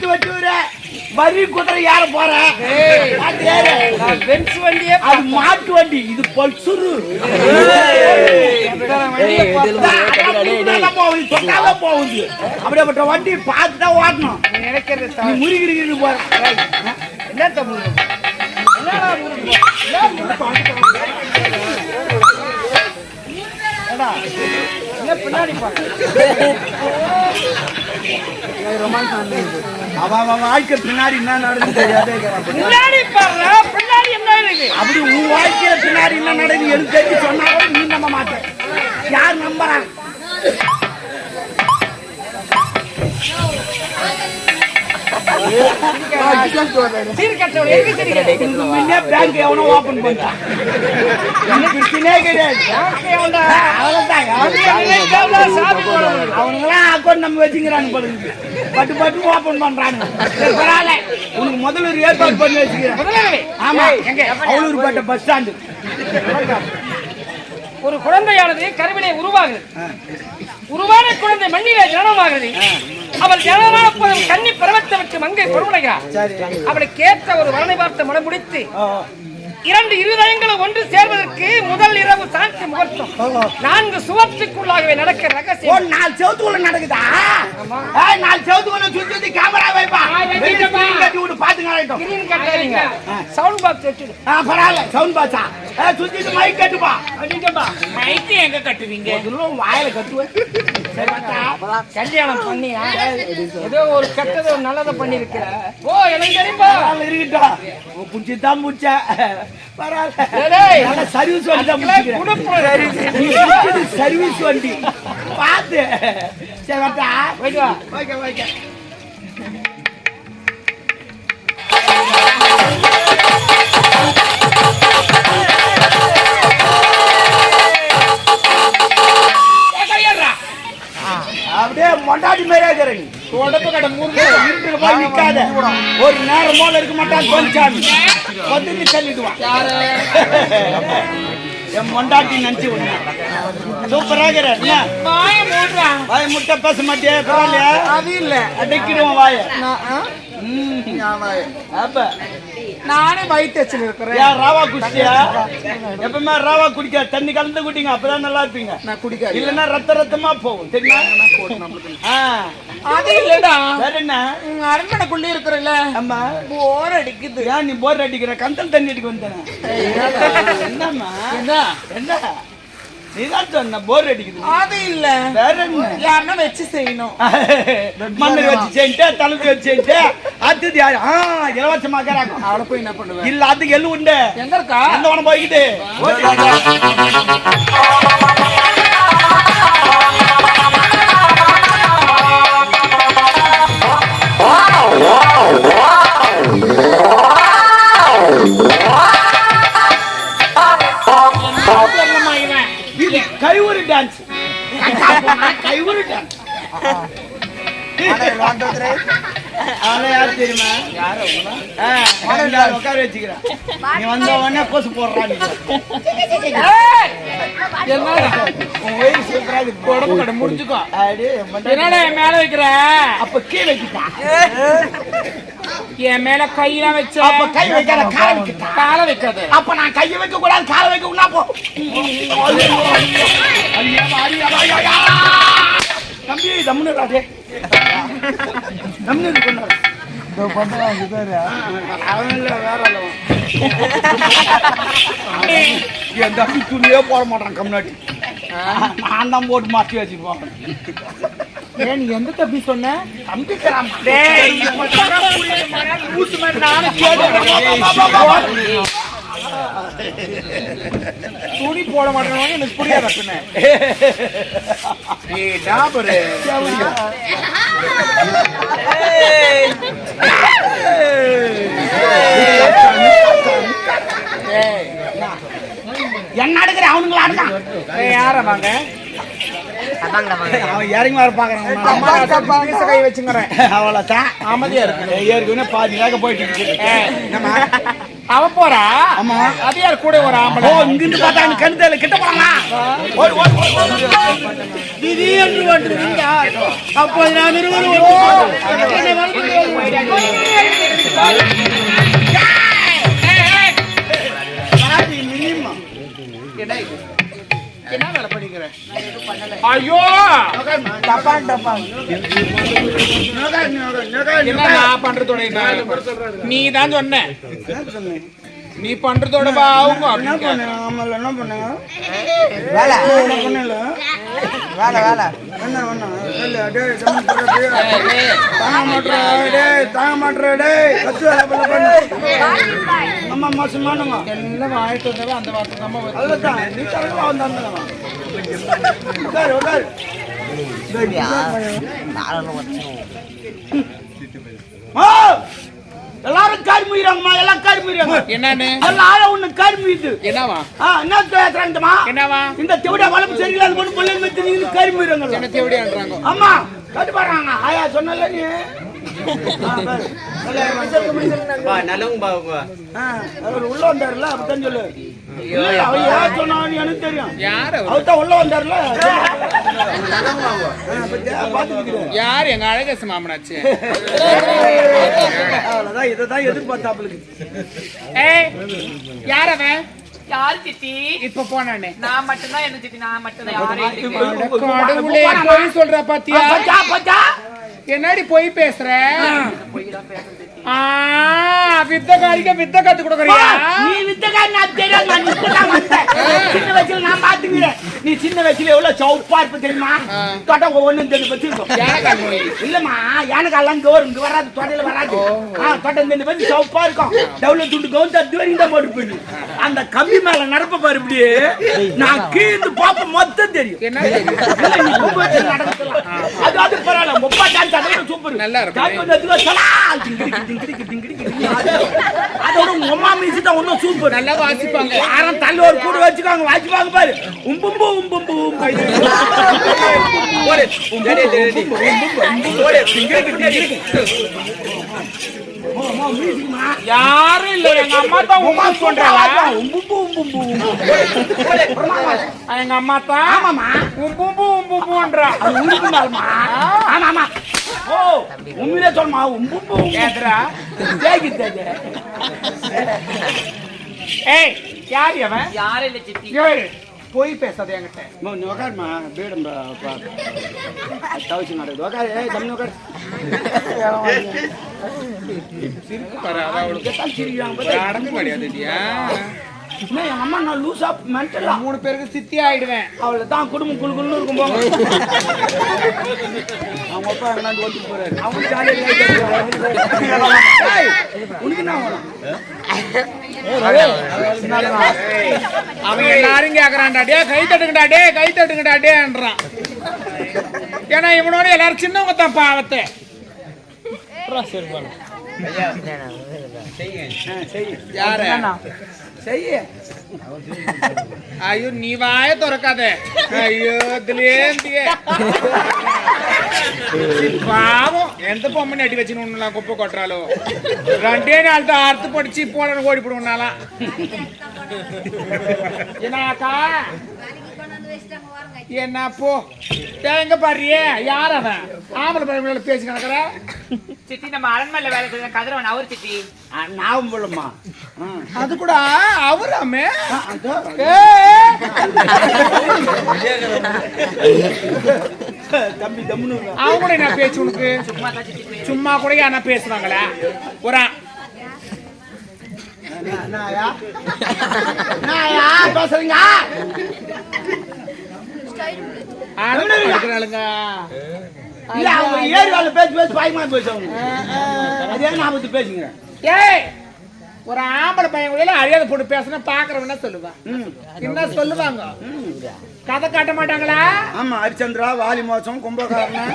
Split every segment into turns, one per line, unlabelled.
கொடுத்து வச்சுற வரி குதிரை ஏற போற.
பென்ஸ் வண்டியே
அது மாட்டு வண்டி. இது பல்சுரு போகுது அப்படிப்பட்ட வண்டி பார்த்து தான் ஓட்டணும்
நினைக்கிறது.
முருகிருக்கிறது போற
என்ன தமிழ்? என்ன பின்னாடி
வாழ்க்கை பின்னாடி என்ன
இருக்கு?
அப்படி உன் வாழ்க்கையில பின்னாடி என்ன நடக்குது எனக்கு தெரிஞ்சு சொன்னா கூட நீ நம்ப பேங்க் எவனோ ஓபன் எனக்கு பிரச்சனையே கிடையாது. அவனுங்களாம் அக்கௌண்ட் நம்ம வச்சுக்கிறாங்க படுது பட்டு பட்டு ஓபன் பண்றாங்க பரவாயில்ல. உனக்கு முதல்ல ஒரு ஏற்பாடு பண்ணி வச்சுக்கிறேன். ஆமா பஸ் ஸ்டாண்டு
ஒரு குழந்தையானது கருவிலே உருவாகுது உருவான குழந்தை மண்ணிலே ஜனனமாகிறது. அவள் ஜனனமான போதும் கன்னி பருவத்தை விட்டு மங்கை பருவனைகிறார்
சரி.
அவளுக்கு ஏற்ற ஒரு வரனை பார்த்து மனம் முடித்து இரண்டு இருதயங்களும் ஒன்று சேர்வதற்கு முதல் இரவு சாந்தி முகூர்த்தம்.
ஓ.
நான்கு சுவற்றுக்குள்ளாகவே நடக்க ரகசியம்.
நாலு செவத்துக்குள்ள நடக்குதா? ஏய், நாலு செவத்துக்குள்ள சுத்தி சுத்தி கேமரா வைப்பா கட்டி விட்டு பாத்துங்க
சவுண்ட் பாக்ஸ் வச்சுடு
ஆ. பரவாயில்ல. சவுண்ட் ஏ சுத்திட்டு மைக் கட்டுப்பா
மைக்கு எங்க கட்டுவீங்க?
முதல்ல வாயில கட்டுவேன்.
கல்யாணம் பண்ணியா ஏதோ ஒரு கெட்டது நல்லதை பண்ணிருக்கிற ஓ எனக்கு தெரியுமா
இருக்கட்டும். உன் புடிச்சு தான் புடிச்ச. பரவாயில்ல. சர்வீஸ் வண்டி சர்வீஸ் வண்டி. பார்த்து சரி வாத்தா
போயிட்டு வா.
ஓகே ஓகே அப்படியே மொண்டாடி மாதிரியே இருக்கிற நீ.
உடம்பு கடை மூணு
இருட்டுல போய் நிக்காத. ஒரு நேரம் போல இருக்க மாட்டான் கொஞ்சாமி வந்து தள்ளிடுவான் என் மொண்டாட்டி நினைச்சு ஒண்ணு சூப்பரா இருக்கிற என்ன?
வாய மூடுறா.
வாய் முட்டை பேச மாட்டியே? பரவாயில்லையா?
அது இல்ல.
அடைக்கிடுவோம் வாய. அப்ப?
நானே வயிற்று வச்சுன்னு இருக்கிறேன்.
ஏன் ராவா குடிச்சியா? எப்பவுமே ராவா குடிக்க தண்ணி கலந்து குடிங்க அப்பதான் நல்லா இருப்பீங்க.
நான் குடிக்காது.
இல்லன்னா ரத்த ரத்தமா போகும். தெரியுமா?
அது இல்லடா.
வேற என்ன?
உங்க அரண்மனைக்குள்ளே இருக்கிறல்ல
ஆமா.
போர் அடிக்குது.
ஏன் நீ போர் அடிக்கிற? கந்தல் தண்ணி அடிக்க வந்தேன். என்னம்மா?
என்ன?
என்ன? நீதான் சொன்ன போர் அடிக்குது.
அது இல்ல.
வேற என்ன?
யாருன்னா வச்சு செய்யணும்.
மண்ணு வச்சு செஞ்சு தழுத்து வச்சு செஞ்சு அடுத்தது யாரு? ஆ இலவசமா இருக்கிறாங்க
அவளை போய் என்ன பண்ணுவேன்
இல்ல அதுக்கு எள்ளு உண்டு.
எங்க இருக்கா?
உன போய்கிட்டு
என்னம்மா இவன்?
இது கைவுறு டான்ஸ் அவளை யார் தெரியுமா? இங்க உட்கார வச்சுக்கிறேன் நீ வந்த உடனே கொசு போடுறான் என்
மேல கையெல்லாம் வச்ச
கை வைக்காத காலை
வைக்காத.
அப்ப நான் கையை வைக்க கூடாது காலை வைக்க போ. தம்பி தம்னு வேற என் தம்பி துணியே போட மாட்டான் கம்னாடி நான் தான் போட்டு மாற்றி வச்சுருப்பான்
ஏன் நீ எந்த தப்பி சொன்ன
தம்பிக்கிறான்
துணி போட மாட்டேன்னு எனக்கு புரியாத பின்ன?
ஏய் டாபரு. என்ன அடுக்கிற அவனுங்களா அடுக்கான்
யார வாங்க?
அவன் இறங்கி வர பாக்குறான்
கை வச்சுங்கிறேன்.
அவ்வளவுதான்
அமைதியா இருக்கு.
ஏற்கனவே பாதி வேக போயிட்டு இருக்கு.
அவ போறா?
ஆமா.
அது யார் கூட ஒரு
ஓ
ஆம்பளை
இங்கிருந்து பார்த்தா அந்த கண்ணு தெரியல கிட்ட போலாம்? ஓடு ஓடு ஓடு, ஓடு திடீர்னு வந்துருவீங்க அப்போ நான் இருவரும் என்னை வரது மினிமா என்ன வேலை பண்ணிக்கிற
ஐயோ
டப்பான் டப்பான்
என்ன. நான் பண்றதோட? நீ தான் சொன்ன
சொன்னேன்?
நீ பண்றதோட வா அவங்க
என்ன பண்ணேன்? ஆமால்ல, என்ன? என்ன பண்ணேன்ல? என்ன டேய், தம்பி டேய். தாங்க டேய், தாங்க டேய். கத்து வேலை பண்ண பண்ணு. அம்மா, மோசமானவங்க.
எல்லாம் வாங்கிட்டு வந்தவ அந்த வார்த்தை நம்ம
அதுதான், நீ கரெக்டா வந்தாங்க. உட்காரு, உட்காரு. ஆ! எல்லாரும் காரி முயிறாங்கம்மா எல்லாம் காரி முயிறாங்க.
என்னன்னு?
எல்லாரும் ஒண்ணு காரி முயிது
என்னவா?
என்ன பேசுறாங்கம்மா
என்னவா?
இந்த தெவிட வளம் சரியில்லாத பொண்ணு பிள்ளைங்க வச்சு நீங்க காரி முயிறாங்க
என்ன தேவடியான்றாங்க?
ஆமா கட்டு பாருங்க ஆயா சொன்னல நீ? அவர் உள்ள வந்தாருல அப்படித்தான் சொல்லு அவர் யார் சொன்னான்னு எனக்கு தெரியும்
யார் அவர்
அவர் தான் உள்ள வந்தாருல.
யார் எங்க அழகேச மாமனாச்சு
அவ்வளவுதான் இதைதான் எதிர்பார்த்தாப்புலுக்கு
ஏய் யார் அவன்
யார் சித்தி
இப்ப போனானே
நான் மட்டும்தான் என்ன சித்தி நான் மட்டும் யாரே
கடவுளே போய் சொல்ற பாத்தியா என்னடி போய் பேசுற? ஆ வித்தகாரிக்க வித்த கத்து கொடுக்கறியா
நீ வித்தகாரி நான் தெரியாது நான் இப்பதான் வந்தேன். சின்ன வயசுல நான் பாத்துக்கிறேன் நீ சின்ன வயசுல எவ்வளவு சவுப்பா இருப்ப தெரியுமா? தொட்டை ஒவ்வொன்றும் தெரிஞ்சு வச்சிருக்கோம் இல்லம்மா யானைக்காலாம் இங்க வரும் இங்க வராது தொடையில வராது. தொட்டை இந்த பத்தி சவுப்பா இருக்கும். டவுல துண்டு கவுந்து அது வரைக்கும் தான் போட்டு போயிடு. அந்த கம்பி மேல நடப்ப பாரு இப்படியே. நான் கீழ்ந்து பாப்ப மொத்தம் தெரியும். நடக்கலாம். அது அது பரவாயில்ல முப்பா டான்ஸ் சூப்பர்.
நல்லா இருக்கும்.
காப்பி வந்து அதுக்கு சலால் டிங்கிடிக்கு டிங்கிடிக்கு டிங்கிடிக்கு டிங்கிடிக்கு. அது- அதோட உங்க அம்மா மியூசிக் தான் இன்னும் சூப்பர்
நல்லா வாசிப்பாங்க.
யாரும் தள்ளி ஒரு கூட வச்சுக்காங்க வாசிப்பாங்க பாரு. உம்பும்பு உம்பும்பு ஓடு. உம்பும்பு, உம்பும்பு, உம்பும்பு, உம்பும்பு.
யாரும் இல்ல எங்க அம்மா தான் உமா
சொல்றாங்க. உம்பும்பு, உம்பும்பு.
எங்க அம்மா தான்
ஆமாம்மா.
உம்பும்பு உம்பும்புன்றா
அது உருக்குனாலுமா? ஆமா ஆமா ஓ உண்மையிலே சொல்லுமா உம்பும்பு உம்பு.
கேக்குறா
தேக்கி தேக்கு.
ஏய் யார் அவன்
யாரே இல்ல சித்தி
ஏய் போய் பேசாத என்கிட்ட
நீ உக்காரும்மா. பீடம். தவிச்சு நடக்குது. உக்காரு. ஏய், தம்பி உக்காரு.
அவளுக்கு
அம்மா நான் லூசா மென்டலா
மூணு பேருக்கு சித்தி ஆயிடுவேன்
அவளை தான் குடும்பம் குழு குழுன்னு இருக்கும் போங்க அவங்க அப்பா எங்களாந்து போறாரு அவங்க ஜாலியாக உனக்கு என்ன
அவன் எல்லாரும் கேக்குறான்டா டே கை தட்டுங்கடா டே கை தட்டுங்கடா டேன்றான் ஏன்னா இவனோட எல்லாரும் சின்னவங்க தான் பாவத்தை யாரு?
செய்ய.
ஐயோ நீ வாய திறக்காத. ஐயோ இதுலேந்தியே பாவம். எந்த பொம்மனை அடி வச்சுன்னு குப்பை கொட்டுறாளோ? ரெண்டே நாள் தான் அறுத்து படிச்சு போன ஓடி போடுவோம்னாலாம் என்னக்கா என்ன போ? எங்க பாடுறியே யார் அவன்? ஆம்பளை பையன் பேசி கிடக்குற?
சித்தி நம்ம அரண்மனையில வேலை செய்ய கதிரவன் அவர் சித்தி.
ஞாபகம் போலம்மா
அது கூட அவராமே
தம்பி தம்முன்னு
அவங்க கூட என்ன பேச்சு உனக்கு?
சும்மா
கூட என்ன பேசுவாங்களா? ஒரு.
நாயா? நாயா? பேசுறீங்க
ஆளுங்க இருக்கிறாளுங்க
இல்ல அவங்க ஏறி வேலை பேசி பேசி பாயமா பேசுவாங்க அதே ஞாபகத்து பேசுங்க.
ஏய் ஒரு ஆம்பளை பையன் கூட அறியாத போட்டு பேசினா பாக்குறவன் சொல்லுவான் என்ன சொல்லுவாங்க? கதை காட்ட மாட்டாங்களா?
ஆமா ஹரிச்சந்திரா வாலி மோசம் கும்பகாரணம்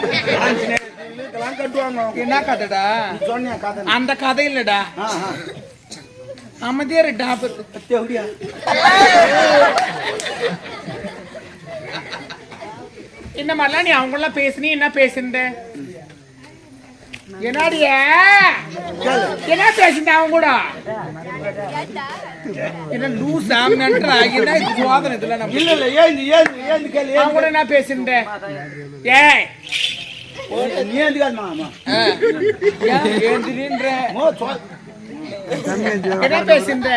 இதெல்லாம் கட்டுவாங்க.
என்ன கதைடா?
சொன்னியா கதை?
அந்த கதை இல்லடா. அமைதியா
அப்படியா
இந்த மாதிரிலாம் நீ அவங்க எல்லாம் பேசுனி என்ன பேசுன என்னடிய? என்ன பேசிட்ட அவன் கூட? என்ன லூசா மென்ட்ரா என்ன இது சோதனை இதுல நம்ம
இல்ல இல்ல ஏந்து ஏந்து ஏந்து கேளு
அவன் கூட என்ன பேசிட்ட ஏய்.
நீ ஏந்து கேளு மாமா
ஏந்திரின்ற.
சோ
என்ன பேசின்ற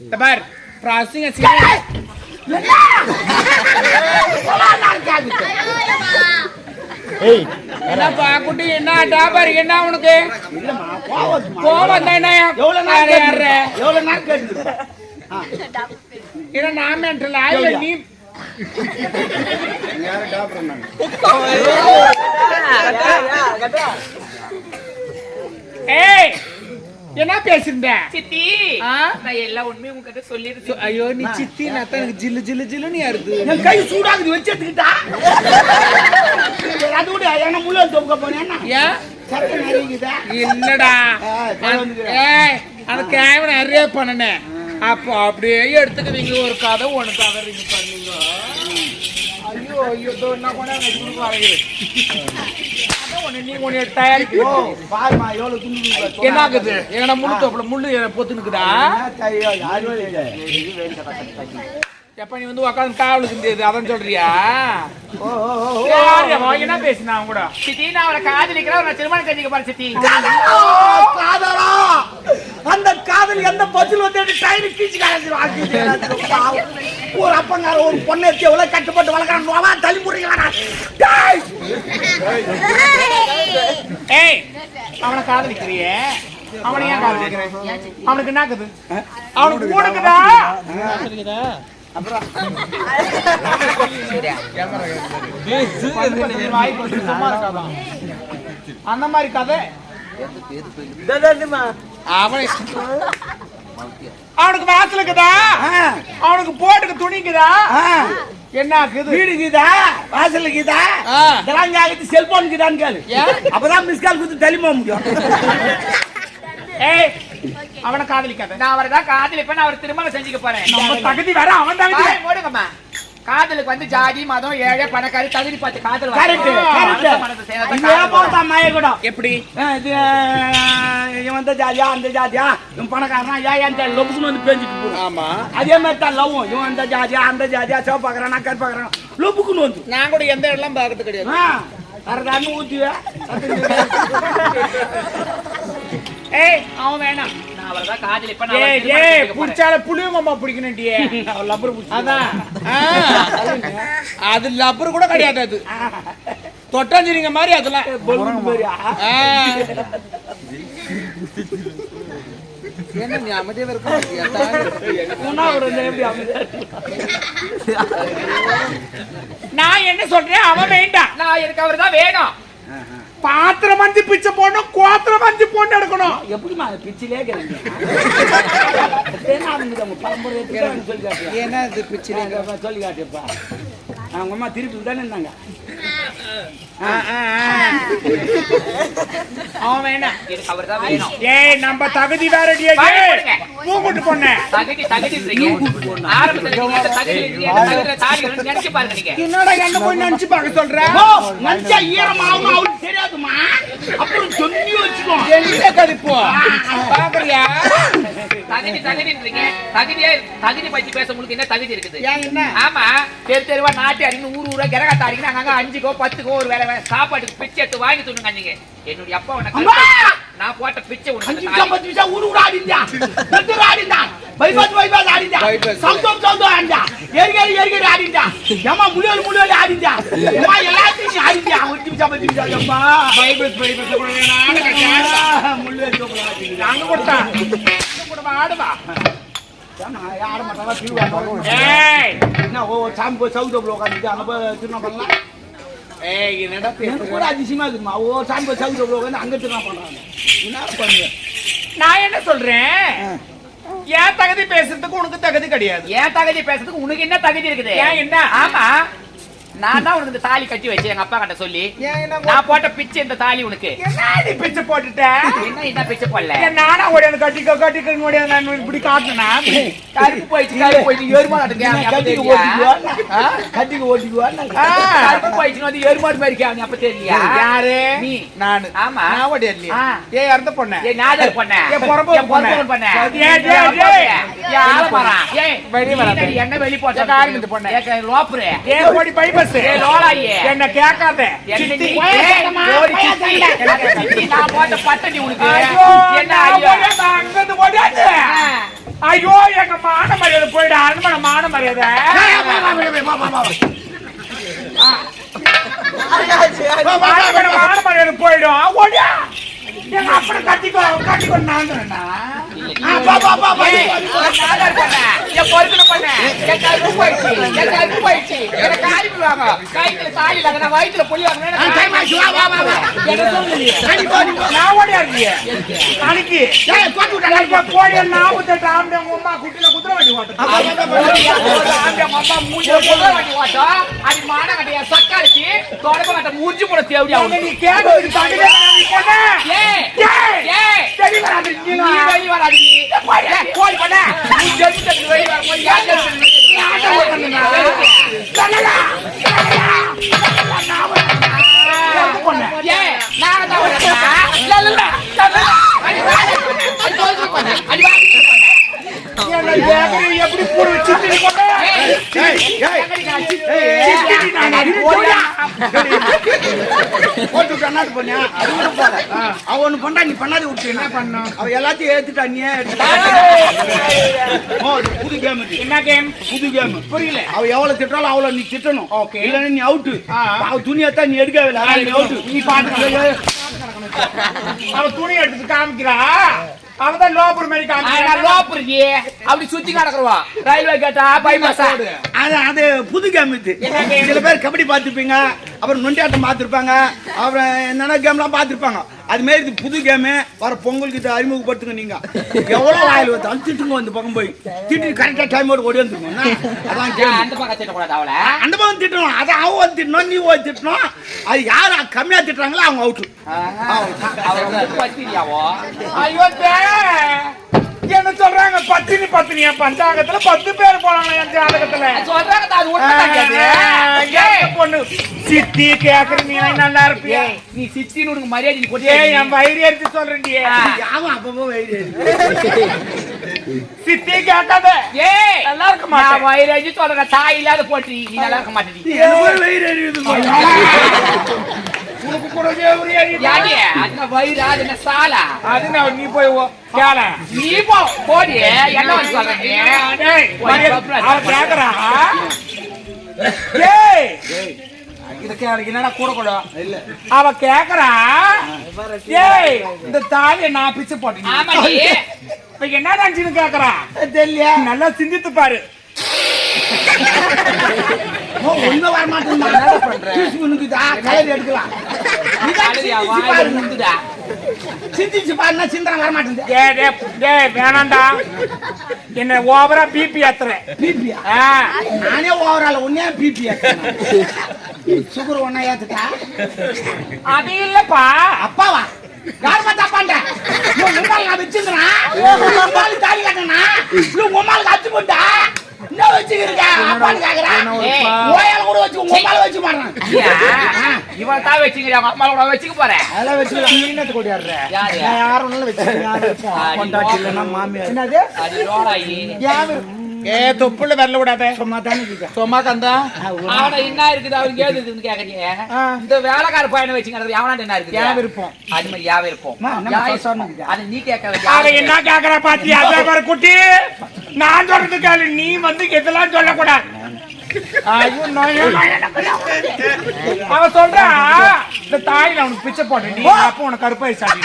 இந்த பார் பிராசிங்க சீக்கிரம் என்னப்பா குட்டி என்ன டாபர் என்ன உனக்கு?
கோவம்
தான் என்ன? நான் நீ ஏய்! என்ன பேசிருந்த?
சித்தி? நான் எல்லா உண்மையும் உங்ககிட்ட சொல்லிருக்கேன்
ஐயோ நீ சித்தி நான் தான் எனக்கு ஜில்லு ஜில்லு ஜில்லுன்னு யாருது?
என் கை சூடாகுது வச்சு எடுத்துக்கிட்டா? அது கூட என்ன முள்ள தொங்க போனேன்னா
ஏன் இல்லடா. அந்த கேமரா நிறைய பண்ணனேன் அப்போ அப்படியே எடுத்துக்குவீங்க ஒரு கதை ஒன்று கதை நீங்க பண்ணீங்க ஐயோ ஐயோ இதோ என்ன ஒன்று நீ ஒன்று
ஓ
தயாரிக்க
பாருமா எவ்வளவு துண்டு
என்ன ஆகுது எங்கடா முள்ளு தோப்புல முள்ளு பொத்து நிக்குதா எப்ப நீ வந்து உக்காந்து காவலுக்கு இருந்தது அதான் சொல்றியா? என்ன பேசினா அவன் கூட?
சித்தி நான் அவரை காதலிக்கிறேன். அவரை திருமணம் செஞ்சுக்க போறேன் சித்தி.
ஓ, காதலா? அந்த காதல் எந்த பஸ்ஸில் வந்து டைனு கீச்சு ஒரு அப்பங்கார ஒரு பொண்ணை வச்சு எவ்வளவு கட்டுப்பட்டு வளர்க்குறான் தலைமுறைகளா டேய்!
ஏய் அவனை காதலிக்கிறியே? அவனை ஏன் காதலிக்கிறேன்? அவனுக்கு என்ன ஆகுது? அவனுக்கு கூடுக்குதா இருக்காதான். அந்த மாதிரி கதை. அவனை. அவனுக்கு வாசல் இருக்குதா? அவனுக்கு போட்டுக்கு துணிக்குதா என்ன ஆகுது
வீடுக்குதா வாசலுக்குதா
ஆ.
இதெல்லாம் கேக்குது செல்போனுக்குதான்னு கேளு? அப்பதான் மிஸ் கால் கொடுத்து தெளிமா முடியும்.
ஏய் அவனை காதலிக்காத.
நான் அவரை தான் காதலிப்பேன் அவர் திருமணம் செஞ்சுக்க போறேன்.
நம்ம தகுதி வேற அவன் தகுதி
வாயை மூடுங்கம்மா. காதலுக்கு வந்து ஜாதி மதம் ஏழை பணக்காரி தகுதி பார்த்து காதல்
கரெக்ட்
மனசு மனசு சேர்ந்தா
கரெக்ட்
காதல் வரும்.
இதே மாய கூட?
எப்படி?
இது இவன் இந்த ஜாதியா அந்த ஜாதியா? இவன் பணக்காரனா? ஏன் லொப்புக்குன்னு வந்து பேஞ்சிட்டு
ஆமா.
அதே மாதிரி தான் லவ்வும். இவன் இந்த ஜாதியா அந்த ஜாதியா சிவப்பாக்குறான் கரு பாக்குறான் லொப்புக்குன்னு வந்து.
நான் கூட எந்த இடம்லாம் பார்க்கறது கிடையாது.
அரைதான்னு ஊத்துவேன்
ஏய் அவன் வேணாம்.
நான் அவரை தான் காதலிப்பேன் நான் அவரை
ஏய். புடிச்சால புளியங்கம்மா பிடிக்கணும்டியே
அவன் லப்பர் பிடிச்சி
அதான். ஆ, அது லப்பர் கூட கிடையாது அது. தொட்டாஞ்சிரிங்க மாதிரி அதெல்லாம். என்ன நீ அமைதியா நான் என்ன சொல்றேன்? அவன் வேண்டாம்.
நான் எனக்கு அவர் தான் வேணும்.
பாத்திரம் மஞ்சு பிச்சை போடணும் கோத்திரம் மஞ்சு போட்டு எடுக்கணும்.
எப்படிமா பிச்சிலே
ஏன்னா இது பிச்சை
அப்பா சொல்லி காட்டியப்பா அவங்க அம்மா திருப்பி தானே இருந்தாங்க
அவன் வேணாம்
எனக்கு அவர் தான் வேணும்.
ஏய் நம்ம தகுதி வேற பொண்ணு.
நினைச்சு பாருங்க
என்னடா போய் நினைச்சு பார்க்க
அவருக்கு தெரியாதுமா அப்புறம் சொல்லி வச்சுக்கோ.
கதிப்போ பாக்குறியா?
தகுதின்றீங்க தகுதியா தகுதி பத்தி பேச உங்களுக்கு என்ன தகுதி இருக்குது?
ஏன் என்ன?
ஆமா தெரு தெருவா நாட்டு அடிக்கணும் ஊர் ஊரா கிரகத்தை அடிக்கணும் அங்கங்க அஞ்சுக்கோ பத்துக்கோ ஒரு வேலை வேலை சாப்பாட்டுக்கு பிச்சை எடுத்து வாங்கி துணுங்க நீங்க. என்னுடைய அப்பா
அம்மா!
கருத்து- நான் போட்ட பிச்சை உனக்கு
பத்து ஊரு ஊரு ஆடிந்தா பெத்தூர் ஆடிந்தா பைபாஸ் பைபாஸ் ஆடிந்தா
Bypass.
சவுந்தம் சவுந்தம் ஆடிந்தா ஏரிகேரி ஏரிகேரி ஆடிந்தா ஏமா முழியோடு முழியோடு ஆடிந்தா ஏமா எல்லாத்தையும் ஆடிந்தா ஒரு நிமிஷம் பத்து நிமிஷம்
பைபிள்
முழியோடு சோப்பல ஆடிந்தா
நாங்க கொடுத்தா கூட ஆடுவா?
யார மாட்டாங்க என்ன ஓ சாமி போய் சவுந்தம் உட்காந்துட்டு அங்க போய் திரும்ப பண்ணலாம்? எனக்கு கூட அதிசயமா இருக்குமா? ஓ சாமி சவுந்தம் உட்காந்து அங்க திரும்ப பண்றாங்க. என்ன பண்ணுவேன்
நான் என்ன சொல்றேன்? ஏன் தகுதி பேசுறதுக்கு உனக்கு தகுதி கிடையாது?
ஏன் தகுதி பேசுறதுக்கு உனக்கு என்ன தகுதி இருக்குது?
ஏன் என்ன?
ஆமா.
நான் தான் உனக்கு இந்த தாலி கட்டி வச்சேன் எங்க அப்பா கிட்ட சொல்லி. நான் போட்ட பிச்சை இந்த தாலி உனக்கு.
என்ன நீ பிச்சை போட்டுட்ட?
என்ன என்ன பிச்சை போடல?
நானா ஓடியாந்து கட்டிக்கோ கட்டிக்கோ ஓடியாந்து நான் இப்படி காட்டுனா
கருப்பு போயிடுச்சு கருப்பு போயிடுச்சு எருமாடு
கட்டிக்கு ஓட்டிக்குவா கட்டிக்கு ஓட்டிக்குவா
கருப்பு போயிடுச்சு வந்து எருமாடு மாதிரி அவனுக்கு அப்ப தெரியலையா
யாரு?
நீ.
நானு.
ஆமா.
நான் ஓடியாடலையே
ஆ.
ஏன் இறந்த பொண்ணு?
பண்ண.
என் பொறம்போக்கு
என் பொறம்போக்கு பண்ண.
ஏய், ஏய், ஏய்.
ஏய். ஆலமரம் ஏய்
வெளிய வராத.
நீ என்ன வெளிய போட்ட
கால் மிந்து பொண்ணு.
ஏய் லோப்ரே
ஏன் ஓடி பைபஸ்
ஏய் லோலாயே.
என்ன கேட்காத. ஐயோ, எங்க மான மரியாதை போயிடு. அரண்மனை மான மரியாதை மான மரியாதை போயிடும். அப்படி கட்டிக்கோ கட்டிக்கோ நான்.
வயித்துல புள்ளி வாங்க என்ன சொல்லுங்க
நான் ஓடியா இருக்கியே அன்னைக்கு எனக்கு கருப்பு எப்படி பூர வச்சுட்டு நீ
போட்டு கண்ணாடி பண்ணியா அது கூட போல அவ ஒண்ணு பண்ணா நீ பண்ணாதி விட்டு என்ன பண்ணும் அவ எல்லாத்தையும் ஏத்துட்டா நீ ஏன் புது கேம்
என்ன கேம்
புது கேம்
புரியல
அவ எவ்வளவு திட்டாலும் அவள நீ திட்டணும்
ஓகே
இல்லன்னா நீ அவுட்
ஆ.
அவ துணியை தான் நீ எடுக்கவே இல்லை அதனால நீ அவுட்
நீ பாத்து அவ துணி எடுத்து காமிக்கிறா அவதான் லோபர் மாதிரி காமிக்கிறா
அப்படி சுத்தி கிடக்குறவா? ரயில்வே கேட்டா பைபாஸா
அது அது புது கேம் இது. சில பேர் கபடி பார்த்துருப்பீங்க அப்புறம் நொண்டியாட்டம் பார்த்துருப்பாங்க அப்புறம் என்னென்ன கேம்லாம் பார்த்துருப்பாங்க. அது மாதிரி இது புது கேமு வர பொங்கலுக்கு இதை அறிமுகப்படுத்துங்க நீங்க. எவ்வளோ வாயில் வந்து திட்டுங்க வந்து பக்கம் போய். திட்டி கரெக்டாக டைமோடு ஓடி வந்துருங்க? அதான் கேம்
அந்த பக்கம் திட்டக்கூடாது அவளை.
அந்த பக்கம் திட்டணும். அதை அவ வந்து திட்டணும் நீ ஓடி திட்டணும். அது யார் கம்மியா திட்டுறாங்களோ அவங்க அவுட்டு
ஐயோ. என்ன சொல்றாங்க? பத்தினி பத்தினியா பஞ்சாங்கத்துல பத்து பேர் போறாங்க என் ஜாதகத்துல.
சொல்றாங்க அது உண்மைதான்
ஆ, எந்த பொண்ணு. சித்தி கேக்குற நீ நல்லா இருப்பியா?
நீ சித்தின்னு உனக்கு மரியாதை நீ
என் வயிறு எடுத்து
வெயிட்
சித்தி கேட்காத
ஏய்
நல்லா இருக்க மாட்டேன்.
வயிறு சொல்றேன் தாய் இல்லாத போட்டி நீ நல்லா இருக்க
உனக்கு கூட
அந்த வயிறு அது என்ன சாலா?
அது நான் நீ போய் கேள.
நீ போ போடி. என்ன
கேக்குறா? என்னடா கூட கூட
இல்ல.
அவ கேக்குறா? ஏய் இந்த தாலியை நான் பிச்சு போட்டேன். இப்ப என்ன நினைச்சுன்னு கேக்குறா?
தெரியல
நல்லா சிந்தித்து பாரு.
ஓ, ஒண்ணும் வர மாட்டேன் எடுக்கலாம். சிந்திச்சு
வாய்
பாரு.
முந்துடா
சிந்திச்சு பாருன்னா சிந்தனை வர மாட்டேங்குது
டேய் டேய் டேய் வேணாம்டா. என்ன ஓவரா பிபி ஏத்துறேன்.
பிபியா
ஆ,
நானே ஓவரால் ஒன்னே பிபி சுகர் ஒன்னா ஏத்துட்டா?
அது இல்லப்பா.
அப்பாவா? யார் பார்த்தா அப்பாண்ட உன் முன்னாள் நான் அம்மாளுக்கு தாலி கட்டணா உன் உம்மாளுக்கு அச்சு போட்டா. என்ன வச்சுக்கிறீங்க அப்பான்னு கேக்குறேன். ஓயால கூட வச்சு உங்க வச்சு மாறேன்
இவன் தான் அவங்க கூட வச்சுக்க போறேன்
அதெல்லாம் வச்சு யாரும் மாமியார். என்னது?
அது லோடாயி
யாரு?
ஏ தொப்புல வரல விடாத.
சும்மா தானே இருக்கா.
சும்மா கந்தா.
அவன என்ன இருக்குது அவனுக்கு ஏது இருக்குன்னு கேக்குறீங்க இந்த வேலைக்கார பையனை வச்சுக்கிறது எவனா என்ன இருக்குது?
யா விருப்பம்.
அது மாதிரி யா விருப்பம்
அம்மா, நம்ம
யா
first சொன்னது.
அது நீ கேட்க
அவ
வேண்டிய
என்ன கேக்குறா பாத்தியா? பாரு குட்டி. நான் சொல்றது கேளு நீ வந்து இதெல்லாம் சொல்லக்கூடாது. ஐயோ, நொய்யோ, நொய்யோ. அவ சொல்றா இந்த தாயில அவனுக்கு பிச்சை போட்டேன் நீ அப்ப உனக்கு கருப்பாய் சாடி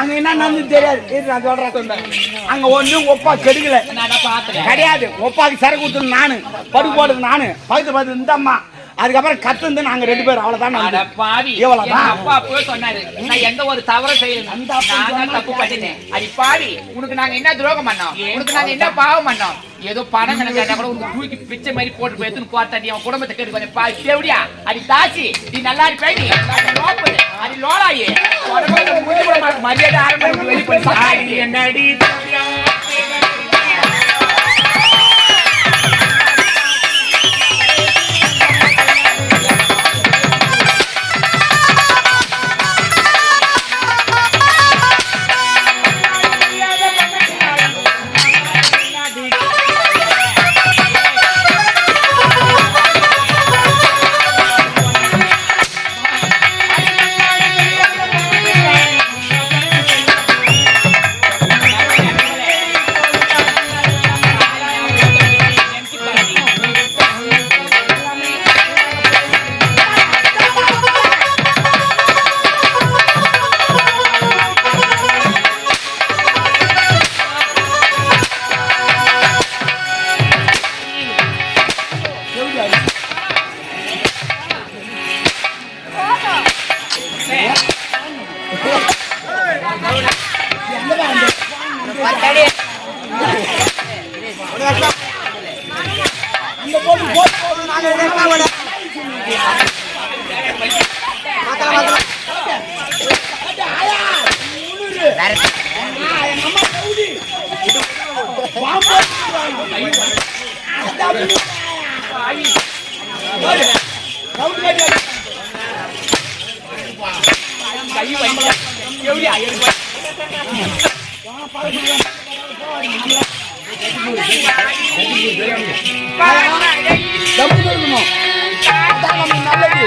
அங்க என்ன நடந்து தெரியாது. நான் சொல்றேன் அங்க ஒண்ணும் ஒப்பா கெடுக்கல. கிடையாது. ஒப்பாக்கு சரக்கு ஊத்துறது நானு. படு போடுறது நானு. பக்கத்து பார்த்து இந்த அம்மா. அதுக்கப்புறம் கத்துந்து நாங்க ரெண்டு பேரும் அவ்வளவுதான்.
பாவி.
இவ்வளவுதான்.
அப்பா அப்பவே சொன்னாரு நான் எந்த ஒரு தவறும் செய்யல
அந்த அப்பா
நான் தப்பு பண்ணிட்டேன் அடி பாவி உனக்கு நாங்க என்ன துரோகம் பண்ணோம்? உனக்கு நாங்க என்ன பாவம்? பண்ணோம்? ஏதோ பணம் கணக்கு கேட்டா கூட உனக்கு தூக்கி பிச்சை மாதிரி போட்டு போய் எடுத்துன்னு கோத்தாடி அவன் குடும்பத்தை கேட்டு கொஞ்சம் பாவி தேவடியா அடி தாசி நீ நல்லா இருப்பே நீ. அடி லோலாயி. மரியாதை ஆரம்பிச்சு வெளிப்படி என்னடி
தப்பு நமக்கு நல்லது.